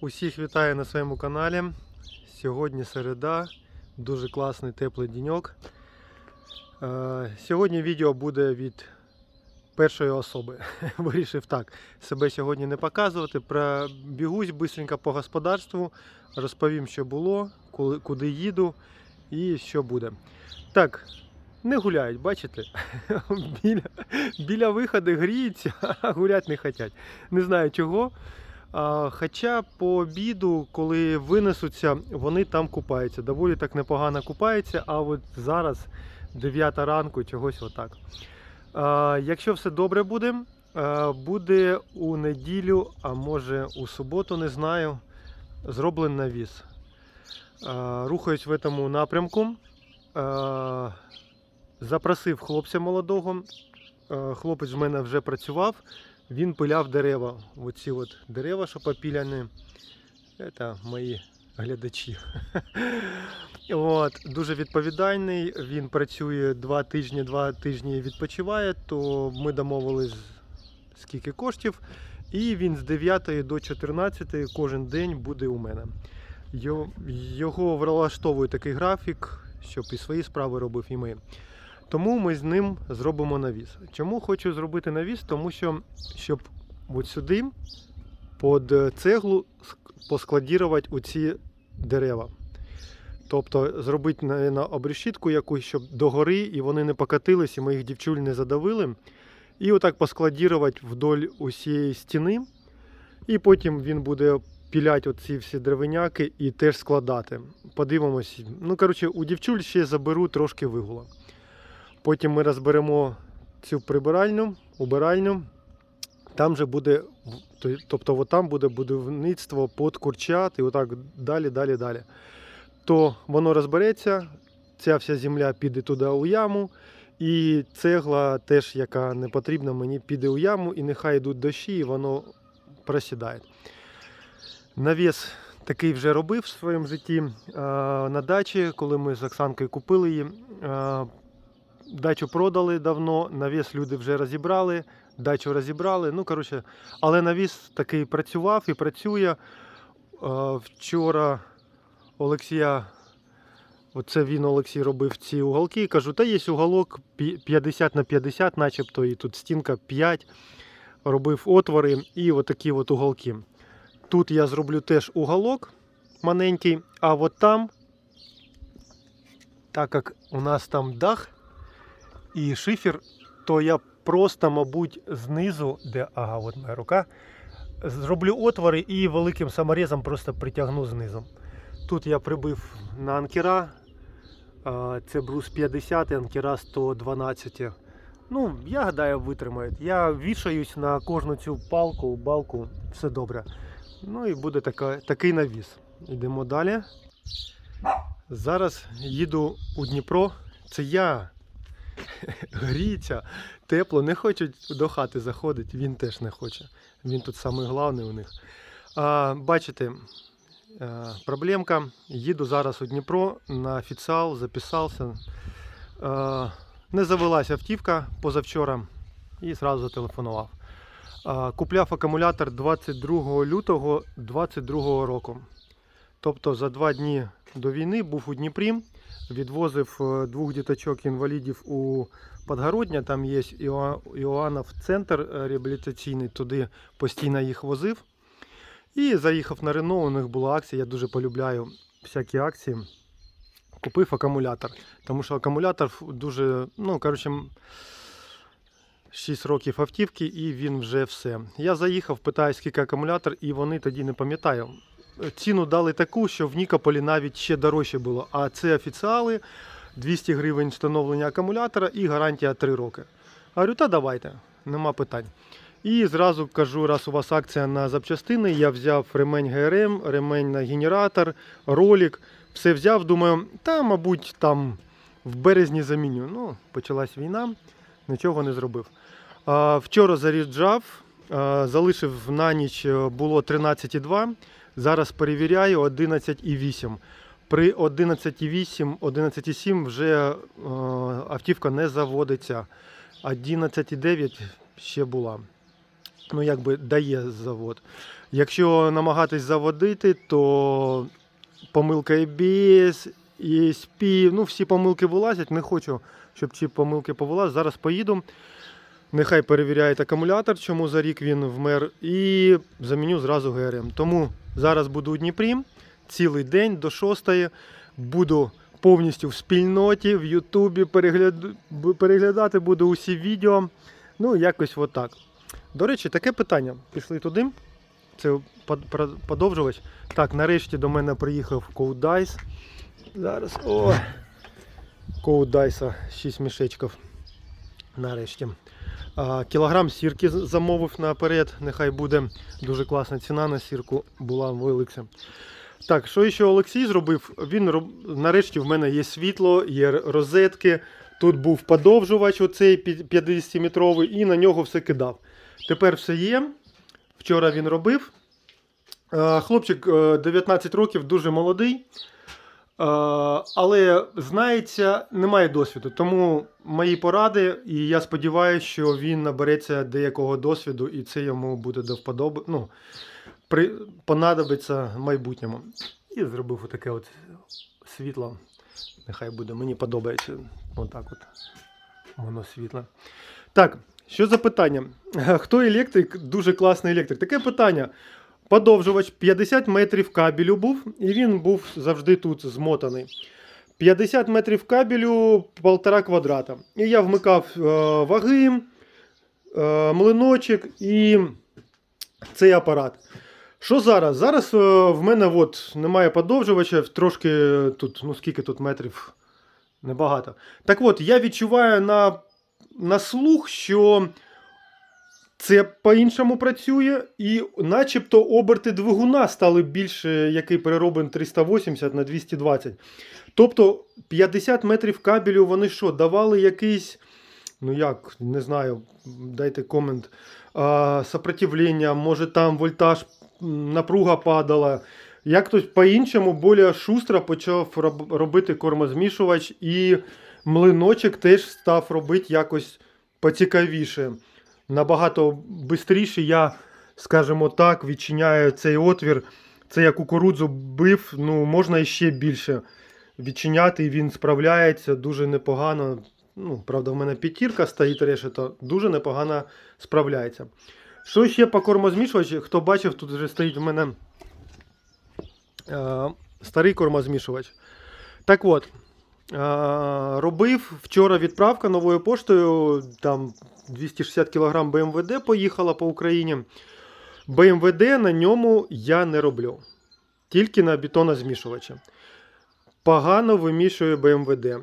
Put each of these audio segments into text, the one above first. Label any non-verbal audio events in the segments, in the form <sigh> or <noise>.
Усіх вітаю на своєму каналі. Сьогодні середа, дуже класний теплий деньок. Е, Сьогодні відео буде від першої особи. <laughs> Вирішив так себе сьогодні не показувати. Пробігусь бистренько по господарству, розповім, що було, куди їду і що буде. Так, не гуляють, бачите? <laughs> біля, біля виходу гріються, а <laughs> гуляти не хочуть. Не знаю чого. Хоча по обіду, коли винесуться, вони там купаються. Доволі так непогано купаються, а от зараз 9 ранку чогось отак. Якщо все добре буде, буде у неділю, а може у суботу, не знаю, зроблений навіс. Рухаюсь в цьому напрямку. Запросив хлопця молодого. Хлопець в мене вже працював. Він пиляв дерева. Оці от дерева, що попіляні. Це мої глядачі. <laughs> От, дуже відповідальний. Він працює два тижні, два тижні відпочиває, то ми домовились скільки коштів. І він з 9 до 14 кожен день буде у мене. Його влаштовує такий графік, щоб і свої справи робив, і ми. Тому ми з ним зробимо навіс. Чому хочу зробити навіс? Тому що щоб от сюди під цеглу ск- поскладірувати оці дерева. Тобто зробити на, обрешітку якусь, щоб догори і вони не покатились, і моїх дівчуль не задавили. І отак поскладірувати вдоль усієї стіни. І потім він буде піляти оці всі деревиняки і теж складати. Подивимось. Ну, коротше, у дівчуль ще заберу трошки вигула. Потім ми розберемо цю прибиральню, убиральню. Там же буде, тобто там буде будівництво під курчат і отак далі, далі, далі. То воно розбереться, ця вся земля піде туди у яму, і цегла теж, яка не потрібна, мені піде у яму, і нехай йдуть дощі, і воно просідає. Навіс такий вже робив в своєму житті на дачі, коли ми з Оксанкою купили її. Дачу продали давно, навіс люди вже розібрали, дачу розібрали. Ну, коротше, але навіс такий працював і працює. Вчора Олексія, оце він Олексій робив ці уголки. Кажу, та є уголок 50 на 50, начебто, і тут стінка 5. Робив отвори і отакі от уголки. Тут я зроблю теж уголок маленький, а от там, так як у нас там дах і шифер, то я просто, мабуть, знизу, де ага, от моя рука, зроблю отвори і великим саморезом просто притягну знизу. Тут я прибив на анкера. Це брус 50, анкера 112. Ну, я гадаю, витримають. Я вішаюсь на кожну цю палку, балку, все добре. Ну і буде така, такий навіс. Йдемо далі. Зараз їду у Дніпро. Це я. Гріється, тепло, не хочуть до хати заходити, він теж не хоче. Він тут самий головний у них. А, бачите, е, проблемка. Їду зараз у Дніпро на офіціал, записався. Е, не завелася автівка позавчора і зразу зателефонував. А, Купляв акумулятор 22 лютого 2022 року. Тобто за два дні до війни був у Дніпрі, відвозив е, двох діточок інвалідів у Подгородня, там є Іоа- Іоаннов центр е, реабілітаційний, туди постійно їх возив. І заїхав на Рено, у них була акція, я дуже полюбляю всякі акції. Купив акумулятор. Тому що акумулятор дуже, ну, коротше, 6 років автівки і він вже все. Я заїхав, питаю, скільки акумулятор, і вони тоді не пам'ятаю. Ціну дали таку, що в Нікополі навіть ще дорожче було. А це офіціали, 200 гривень встановлення акумулятора і гарантія 3 роки. Говорю, та давайте, нема питань. І зразу кажу, раз у вас акція на запчастини, я взяв ремень ГРМ, ремень на генератор, ролик, все взяв, думаю, та, мабуть, там в березні заміню. Ну, почалась війна, нічого не зробив. Вчора заряджав, залишив на ніч е, було 13,2, зараз перевіряю 11,8. При 11,8, 11,7 вже е, автівка не заводиться. 11,9 ще була. Ну, якби дає завод. Якщо намагатись заводити, то помилка EBS, ESP, ну всі помилки вилазять. Не хочу, щоб ці помилки повилазили. Зараз поїду. Нехай перевіряють акумулятор, чому за рік він вмер, і заміню зразу ГРМ. Тому зараз буду у Дніпрі цілий день до 6 буду повністю в спільноті, в Ютубі перегляд... б- переглядати буду усі відео. Ну, якось отак. До речі, таке питання. Пішли туди. Це под- подовжувач. Так, нарешті до мене приїхав Коудайс. Зараз. О! Коудайса 6 мішечків. Нарешті. Кілограм сірки замовив наперед. Нехай буде дуже класна ціна на сірку була в Еликсі. Так, що ще Олексій зробив? Він нарешті в мене є світло, є розетки. Тут був подовжувач, оцей 50-метровий, і на нього все кидав. Тепер все є. Вчора він робив. Е, Хлопчик е, 19 років, дуже молодий. Е, Але знається, немає досвіду. Тому мої поради, і я сподіваюся, що він набереться деякого досвіду, і це йому буде до вподоби. Ну, при... понадобиться в майбутньому. І зробив отаке от світло. Нехай буде, мені подобається. Отак от. Воно світло. Так, що за питання? Хто електрик? Дуже класний електрик. Таке питання. Подовжувач 50 метрів кабелю був, і він був завжди тут змотаний. 50 метрів кабелю, 1,5 квадрата. І я вмикав е, ваги, е, млиночок і цей апарат. Що зараз? Зараз е, в мене от, немає подовжувача, трошки тут, ну скільки тут метрів? Небагато. Так от, я відчуваю на, на слух, що це по-іншому працює, і начебто оберти двигуна стали більше, який перероблений 380 на 220. Тобто 50 метрів кабелю вони що, давали якийсь, ну як, не знаю, дайте комент, а, сопротивлення, може там вольтаж, напруга падала. Як хтось по-іншому, більш шустро почав робити кормозмішувач, і млиночок теж став робити якось поцікавіше. Набагато швидше я, скажімо так, відчиняю цей отвір. Це я кукурудзу бив, ну можна іще більше відчиняти, і він справляється дуже непогано. Ну, правда, в мене п'ятірка стоїть решето, дуже непогано справляється. Що ще по кормозмішувачу? Хто бачив, тут вже стоїть в мене е, старий кормозмішувач. Так от, робив вчора відправка новою поштою, там 260 кг БМВД поїхала по Україні. БМВД на ньому я не роблю. Тільки на бетонозмішувачі. Погано вимішує БМВД. Е,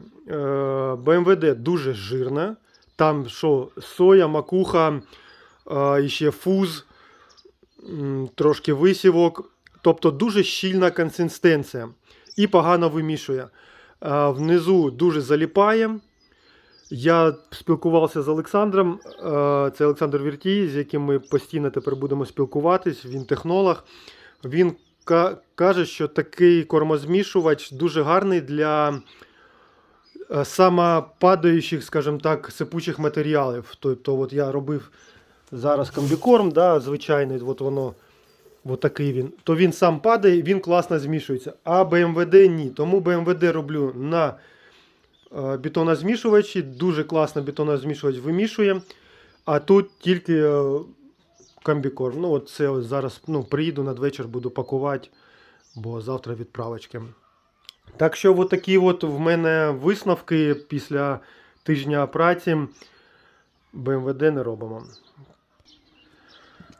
БМВД дуже жирна. Там що, соя, макуха, е, і ще фуз, трошки висівок. Тобто дуже щільна консистенція. І погано вимішує. Внизу дуже заліпає. Я спілкувався з Олександром. Це Олександр Віртій, з яким ми постійно тепер будемо спілкуватись. Він технолог. Він каже, що такий кормозмішувач дуже гарний для е, самопадаючих, скажімо так, сипучих матеріалів. Тобто, от я робив зараз комбікорм, да, звичайний, от воно. От такий він. То він сам падає, він класно змішується. А БМВД ні. Тому БМВД роблю на е, бетонозмішувачі. Дуже класно бетонозмішувач вимішує. А тут тільки е, комбікорм. Ну, от це зараз ну, приїду надвечір, буду пакувати, бо завтра відправочки. Так що, от такі от в мене висновки після тижня праці. БМВД не робимо.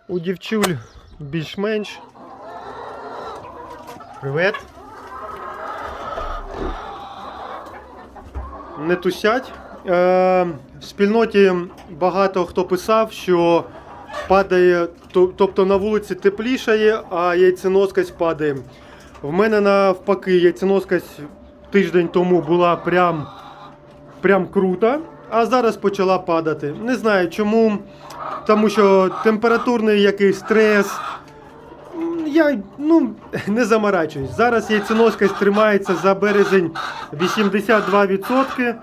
У дівчуль більш-менш. Привет. Не тусять. Е, в спільноті багато хто писав, що падає, тобто на вулиці теплішає, а яйценоскость падає. В мене навпаки яйценоскость тиждень тому була прям, прям крута, а зараз почала падати. Не знаю чому, тому що температурний якийсь стрес. Я ну, не заморачуюсь. Зараз яйценоскость тримається за березень 82%.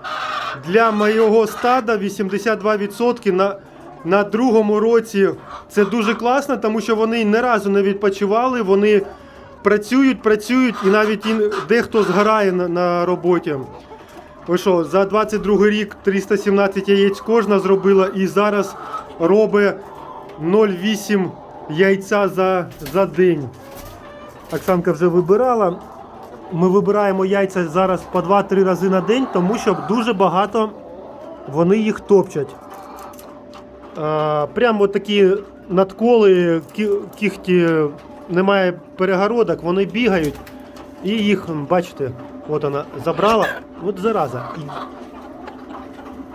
Для моєго стада 82% на, на другому році це дуже класно, тому що вони ні разу не відпочивали, вони працюють, працюють і навіть дехто згорає на, на роботі. Ви що, за 22 рік 317 яєць кожна зробила і зараз робить 0,8 яйця за, за день. Оксанка вже вибирала. Ми вибираємо яйця зараз по 2-3 рази на день, тому що дуже багато вони їх топчать. А, прямо такі надколи, кіхті, немає перегородок, вони бігають і їх, бачите, от вона забрала, от зараза.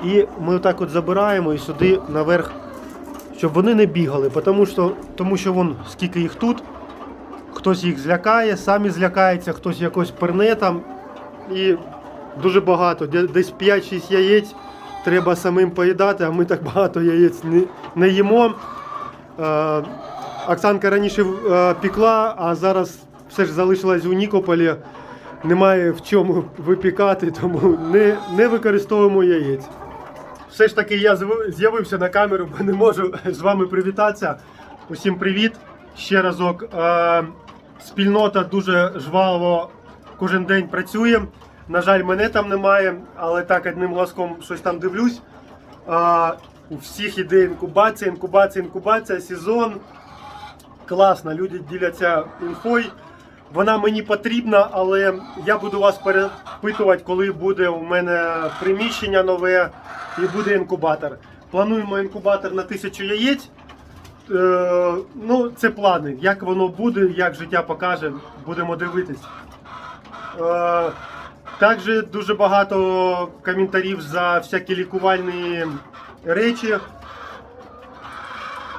І, ми отак от забираємо і сюди наверх, щоб вони не бігали, тому що, тому що вон скільки їх тут. Хтось їх злякає, самі злякається, хтось якось перне там. І дуже багато. Десь 5-6 яєць треба самим поїдати, а ми так багато яєць не, не їмо. Е, Оксанка раніше е, пікла, а зараз все ж залишилась у Нікополі. Немає в чому випікати, тому не, не використовуємо яєць. Все ж таки я з'явився на камеру, бо не можу з вами привітатися. Усім привіт ще разок. Е, спільнота дуже жваво кожен день працює. На жаль, мене там немає, але так одним глазком щось там дивлюсь. Е, у всіх іде інкубація, інкубація, інкубація, сезон. Класно, люди діляться інфою. Вона мені потрібна, але я буду вас перепитувати, коли буде у мене приміщення нове і буде інкубатор. Плануємо інкубатор на тисячу яєць. Е, ну, це плани. Як воно буде, як життя покаже, будемо дивитись. Е, також дуже багато коментарів за всякі лікувальні речі.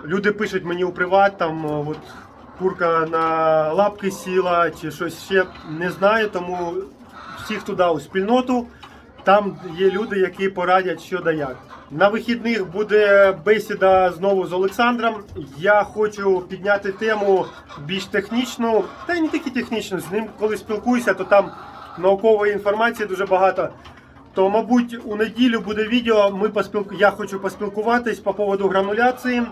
Люди пишуть мені у приват, там от, курка на лапки сіла чи щось ще не знаю, тому всіх туди у спільноту. Там є люди, які порадять, що да як. На вихідних буде бесіда знову з Олександром. Я хочу підняти тему більш технічну, та й не тільки технічну. З ним, коли спілкуюся, то там наукової інформації дуже багато. То, мабуть, у неділю буде відео. Ми поспілку... Я хочу поспілкуватись по поводу грануляції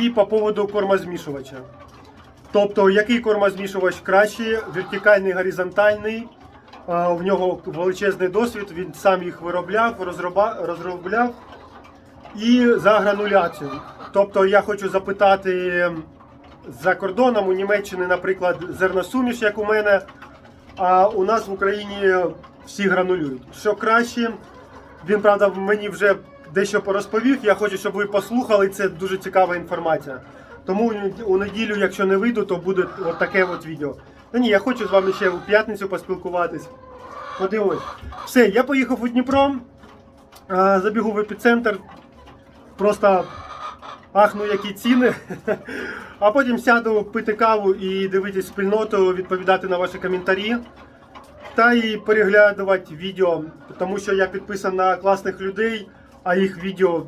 і по поводу кормозмішувача. Тобто, який кормозмішувач кращий, вертикальний, горизонтальний. В нього величезний досвід, він сам їх виробляв, розробляв. І за грануляцію. Тобто я хочу запитати за кордоном у Німеччині, наприклад, зерносуміш, як у мене, а у нас в Україні всі гранулюють. Що краще, він, правда, мені вже дещо порозповів. Я хочу, щоб ви послухали. Це дуже цікава інформація. Тому у неділю, якщо не вийду, то буде от таке от відео. Ну ні, я хочу з вами ще у п'ятницю поспілкуватись. Подивимось. Все, я поїхав у Дніпро, забігу в епіцентр. Просто ахну, які ціни. <laughs> А потім сяду пити каву і дивитись спільноту, відповідати на ваші коментарі. Та і переглядувати відео, тому що я підписаний на класних людей, а їх відео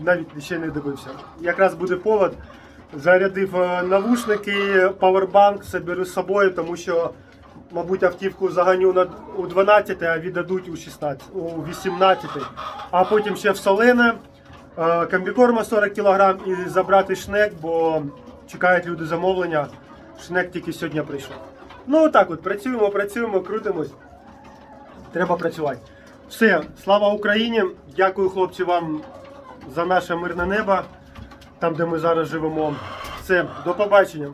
навіть ще не дивився. Якраз буде повод. Зарядив е, навушники, павербанк, соберу з собою, тому що, мабуть, автівку заганю на, у 12, а віддадуть у 16, у 18. А потім ще в солене, е, комбікорма 40 кг і забрати шнек, бо чекають люди замовлення. Шнек тільки сьогодні прийшов. Ну отак от, працюємо, працюємо, крутимось. Треба працювати. Все, слава Україні! Дякую, хлопці, вам за наше мирне небо, там, де ми зараз живемо. Все, до побачення.